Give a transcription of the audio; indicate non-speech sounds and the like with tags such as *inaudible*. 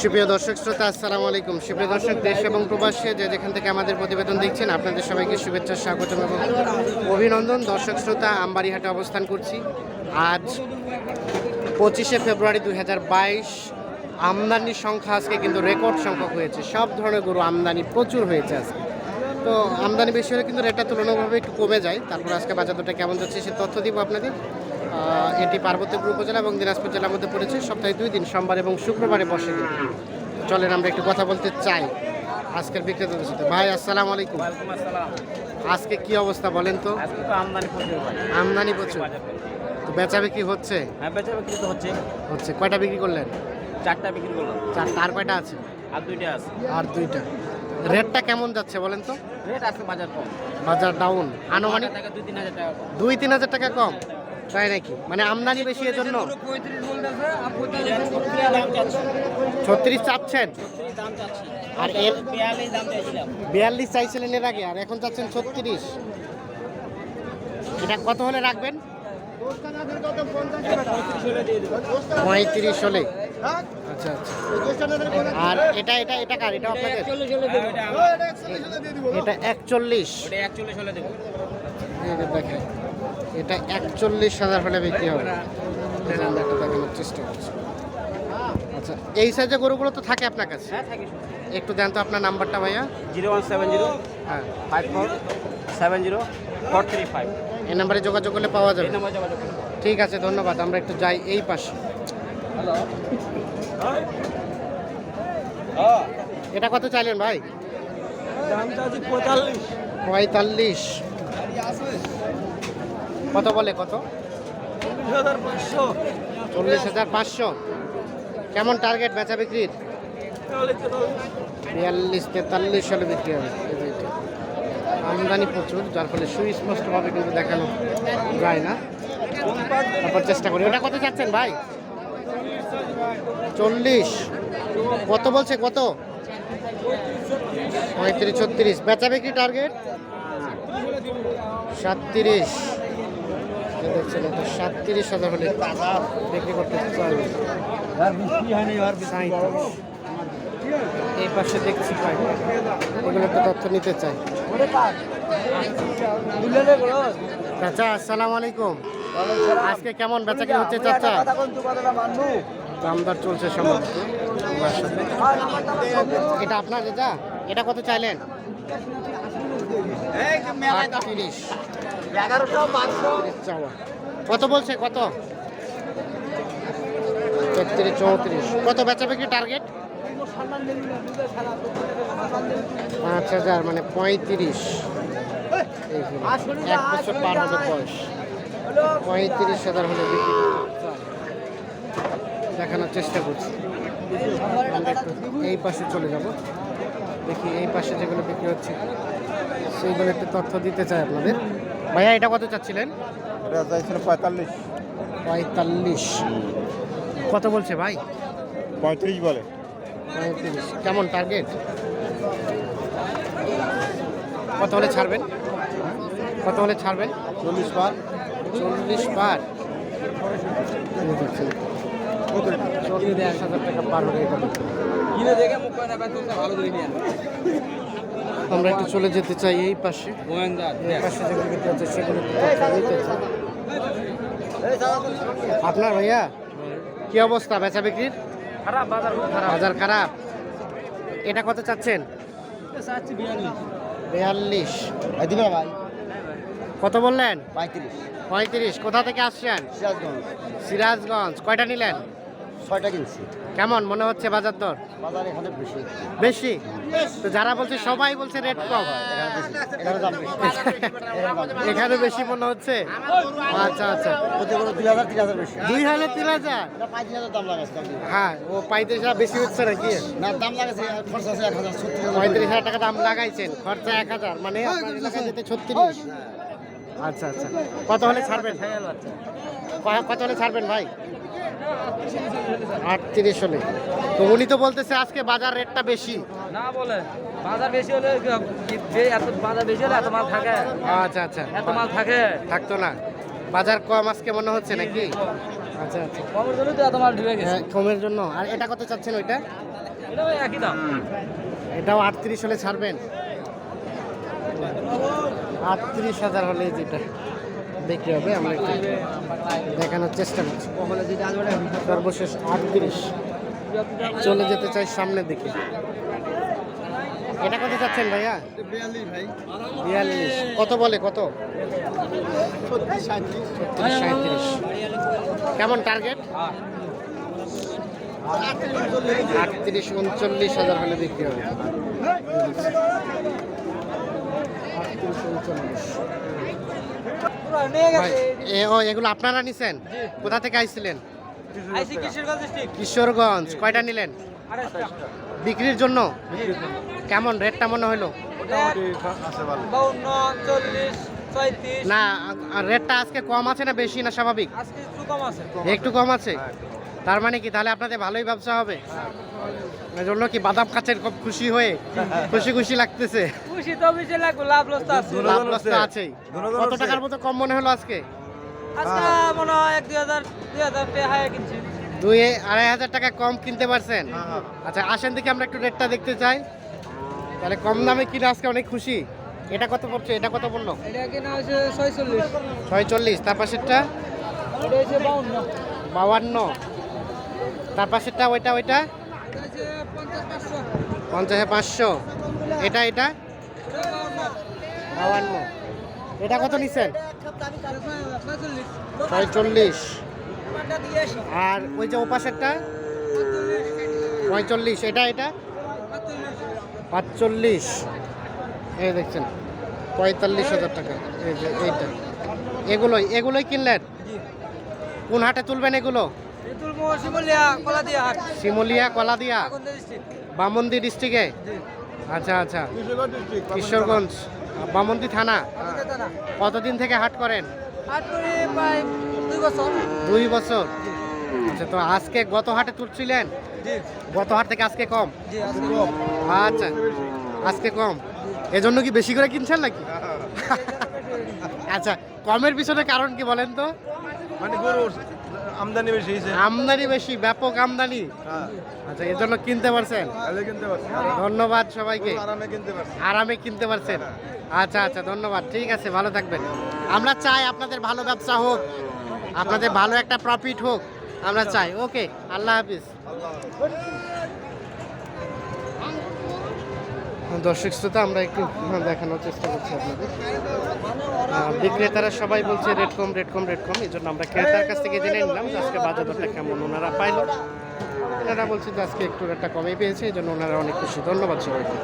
সুপ্রিয় দর্শক শ্রোতা, আসসালামু আলাইকুম। সুপ্রিয় দর্শক, দেশ এবং প্রবাসী যে যেখান থেকে আমাদের প্রতিবেদন দেখছেন, আপনাদের সবাইকে শুভেচ্ছা, স্বাগতম এবং অভিনন্দন। দর্শক শ্রোতা, আমবাড়িহাটে অবস্থান করছি। আজ পঁচিশে ফেব্রুয়ারি দু বাইশ। আমদানির সংখ্যা আজকে কিন্তু রেকর্ড সংখ্যক হয়েছে। সব ধরনের গরু আমদানি প্রচুর হয়েছে আজকে। তো আমদানি বেশি হলে কিন্তু রেটটা তুলনাভাবে একটু কমে যায়। তারপর আজকে বাজার দরটা কেমন যাচ্ছে, সে তথ্য দিব আপনাদের। এটি পার্বতীপুর উপজেলা এবং দিনাজপুর জেলার মধ্যে পড়েছে। সপ্তাহে দুই দিন সোমবার এবং শুক্রবারে বসে চলেন আমরা একটু কথা বলতে চাই আজকের বিক্রেতাদের সাথে। ভাই আসসালামু আলাইকুম। আসসালাম। আজকে কি অবস্থা বলেন তো? আমদানি প্রচুর আমদানি প্রচুর। তো বেচা বিক্রি হচ্ছে? হ্যাঁ বেচা বিক্রি তো হচ্ছে। হচ্ছে। কয়টা বিক্রি করলেন? চারটা বিক্রি করলাম। চারটা আর কয়টা আছে? আর দুইটা আছে। আর দুইটা। রেটটা কেমন যাচ্ছে বলেন তো? রেট আছে বাজার কম। বাজার ডাউন আনুমানিক টাকা দুই তিন হাজার টাকা কম। তাই নাকি? মানে আমদানি বেশি এর জন্য ছত্রিশ চাচ্ছেন? আর এর বিয়াল্লিশ চাইছিলেন এর আগে আর এখন চাচ্ছেন ছত্রিশ। এটা কত হলে রাখবেন? পঁয়ত্রিশ হলে। আচ্ছা আচ্ছা। আর এটা এটা এটা কার? এটা আপনাদের? এটা একচল্লিশ। একচল্লিশ হলে দেবো। দেখেন। এটা একচল্লিশ হাজার হলে বিক্রি হবে। একটা দেখানোর চেষ্টা করছি। আচ্ছা এই সাইজের গরুগুলো তো থাকে আপনার কাছে? হ্যাঁ একটু দেন তো আপনার নাম্বারটা ভাইয়া। জিরো ওয়ান সেভেন জিরো হ্যাঁ। Five four seven zero four three five. এই নাম্বারে যোগাযোগ করলে পাওয়া যাবে। ঠিক আছে ধন্যবাদ। আমরা একটু যাই এই পাশে। হ্যালো। এটা কত চাইলেন ভাই? পঁয়তাল্লিশ। পঁয়তাল্লিশ। কত বলে কত? চল্লিশ হাজার পাঁচশো। কেমন টার্গেট বেচা বিক্রির? বিয়াল্লিশ তেতাল্লিশ সালে বিক্রি হবে। আমদানি প্রচুর যার ফলে সুস্পষ্টভাবে কিন্তু দেখানো যায় না। তারপর চেষ্টা করি। ওটা কত চাচ্ছেন ভাই? চল্লিশ। কত বলছে কত? পঁয়ত্রিশ ছত্রিশ। বেচা বিক্রি টার্গেট সাতত্রিশ। এই দেখছেন এটা সাতত্রিশ হাজার হলে বিক্রি করতে পারবে এই পাশে দেখছি কয়েকটা এগুলো একটু তথ্য নিতে চাই। চাচা আসসালামু আলাইকুম। আজকে কেমন বেচা কিনে হচ্ছে চাচা? দামদার চলছে সম্ভবত এটা আপনার এটা কত চাইলেন? আটত্রিশ। চাওয়া কত বলছে কত? তেত্রিশ চৌত্রিশ। কত বেচা বিক্রি টার্গেট পাঁচ হাজার মানে পঁয়ত্রিশ। এক বছর পার হবে বয়স। পঁয়ত্রিশ হাজার হলে বিক্রি দেখানোর চেষ্টা করছি। এই পাশে চলে যাব। দেখি এই পাশে যেগুলো বিক্রি হচ্ছে সেইগুলো একটু তথ্য দিতে চাই আপনাদের। ভাইয়া এটা কত চাচ্ছিলেন? এটা চাইছিল পঁয়তাল্লিশ। পঁয়তাল্লিশ। কত বলছে ভাই? পঁয়ত্রিশ বলে। পঁয়ত্রিশ। কেমন টার্গেট কত হলে ছাড়বেন? কত হলে ছাড়বেন? চল্লিশ বার। চল্লিশ দেখছেন, চল্লিশ হাজার টাকা পার হলে এটা। কিনে দেখে মুখ ভালো করে নিয়ে আমরা একটু চলে যেতে চাই এই পাশে। পাশে যেগুলো বিক্রি হচ্ছে সেগুলো একটু তথ্য নিতে চাই। আপনার ভাইয়া কি অবস্থা? বেচা বিক্রির? খারাপ বাজার খারাপ। এটা কত চাচ্ছেন? চাচ্ছি বিয়াল্লিশ। বিয়াল্লিশ। দিবে ভাই? কত বললেন? পঁয়ত্রিশ। পঁয়ত্রিশ। কোথা থেকে আসছেন? সিরাজগঞ্জ। সিরাজগঞ্জ। কয়টা নিলেন? ছয়টা কিনছি। কেমন? মনে হচ্ছে বাজার দর? বাজার এখানে বেশি। বেশি? তো যারা বলছে সবাই বলছে রেট কম। এখানে বেশি। মনে হচ্ছে? আচ্ছা আচ্ছা। দুই হাজার তিন হাজার বেশি। দুই হাজার তিন হাজার? পঁয়ত্রিশ হাজার দাম লাগাচ্ছে হ্যাঁ ও পঁয়ত্রিশ হাজার বেশি হচ্ছে নাকি? না দাম লাগাচ্ছে খরচ আছে এক হাজার। পঁয়ত্রিশ হাজার টাকা দাম লাগাইছেন খরচা এক হাজার মানে আপনার এলাকায় যেতে ছত্রিশ। আচ্ছা আচ্ছা। কত হলে ছাড়বেন? কত হলে ছাড়বেন ভাই? আটত্রিশ হলে। তো উনি তো বলতেছে আজকে বাজার রেটটা বেশি। না বলে বাজার বেশি হলে যে এত বাজার বেশি হলে এত মাল থাকে? আচ্ছা আচ্ছা। এত মাল থাকে? থাকতো না। বাজার কম আজকে মনে হচ্ছে নাকি? আচ্ছা আচ্ছা। কমের জন্য তো এত মাল ঢুকে গেছে। হ্যাঁ, কমের জন্য। আর এটা কত চাচ্ছেন ওইটা? এটা একই দাম। এটাও আটত্রিশ হলে ছাড়বেন? আটত্রিশ হাজার হলে যেটা। বিক্রি হবে, আমরা একটু দেখানোর চেষ্টা করছি। সর্বশেষ আটত্রিশ। চলে যেতে চাই সামনের দিকে। এটা কত চাচ্ছেন ভাইয়া? বিয়াল্লিশ। কত বলে, কত? ছত্রিশ সাঁত্রিশ কেমন টার্গেট আটত্রিশ, উনচল্লিশ হাজার হলে বিক্রি হবে আটত্রিশ উনচল্লিশ নিয়ে ভাই, এ ও এগুলো আপনারা নিছেন? কোথা থেকে আইছিলেন? কিশোরগঞ্জ কয়টা নিলেন? বিক্রির জন্য? কেমন রেটটা মনে হলো না রেটটা আজকে কম আছে না বেশি না স্বাভাবিক? আজকে একটু কম আছে। একটু কম আছে? তার মানে কি তাহলে আপনাদের ভালোই ব্যবসা হবে? এজন্য কি বাদাম খাচ্ছেন খুব খুশি হয়ে খুশি খুশি লাগতেছে? খুশি তো বেশি লাগবে লাভ লস তো আছে। লাভ লস তো আছেই। কত টাকার মতো কম মনে হলো আজকে? আজকে মনে হয় এক দুই হাজার দুই হাজার টাকা হাই কিনছি। দুই আড়াই হাজার টাকা কম কিনতে পারছেন? আচ্ছা আসেন দেখি আমরা একটু রেটটা দেখতে চাই। তাহলে কম দামে কিনে আজকে অনেক খুশি। এটা কত পড়ছে? এটা কত পড়ল? এটা কিনা হয়েছে ছয়চল্লিশ। ছয়চল্লিশ। তার পাশেরটা? এটা তার পাশেরটা ওইটা ওইটা? পঞ্চাশ পাঁচশো। এটা এটা? বাউান্ন। এটা কত নিছেন ছয়চল্লিশ। আর ওই যে ওপাশেরটা? পঁয়তাল্লিশ এটা এটা? পাঁচচল্লিশ। এই দেখছেন পঁয়তাল্লিশ হাজার টাকা। এই যে এইটা। এগুলোই এগুলোই কিনলেন? কোন হাটে তুলবেন এগুলো? শিমলিয়া কলা দিয়া শিমুলিয়া কলাদিয়া? বামন্দি ডিস্ট্রিক্টে? আচ্ছা আচ্ছা। কিশোরগঞ্জ বামন্দি থানা। কতদিন থেকে হাট করেন? হাট করি প্রায় দুই বছর। আচ্ছা তো আজকে গত হাটে তুলছিলেন? গত হাট থেকে আজকে কম। আচ্ছা আজকে কম। এজন্য কি বেশি করে কিনছেন নাকি? *laughs* আচ্ছা কমের পিছনে কারণ কি বলেন তো? মানে গরুর আমদানি বেশি হয়েছে। আমদানি বেশি ব্যাপক আমদানি। আচ্ছা আচ্ছা কিনতে পারছেন? কিনতে পারছি। ধন্যবাদ সবাইকে। আরামে কিনতে পারছেন আরামে কিনতে পারছেন? আচ্ছা আচ্ছা ধন্যবাদ। ঠিক আছে ভালো থাকবেন। আমরা চাই আপনাদের ভালো ব্যবসা হোক আপনাদের ভালো একটা প্রফিট হোক। আমরা চাই। ওকে আল্লাহ হাফিজ। দর্শক শ্রোতা, আমরা একটু দেখানোর চেষ্টা করছি আপনাদের। বিক্রেতারা সবাই বলছে রেড কম রেড কম রেড কম। এই জন্য আমরা ক্রেতার কাছ থেকে জেনে নিলাম যে আজকে বাজার কেমন ওনারা পাইল। ওনারা বলছে যে আজকে একটু রেটটা কমে পেয়েছে এই জন্য ওনারা অনেক খুশি। ধন্যবাদ সবাইকে।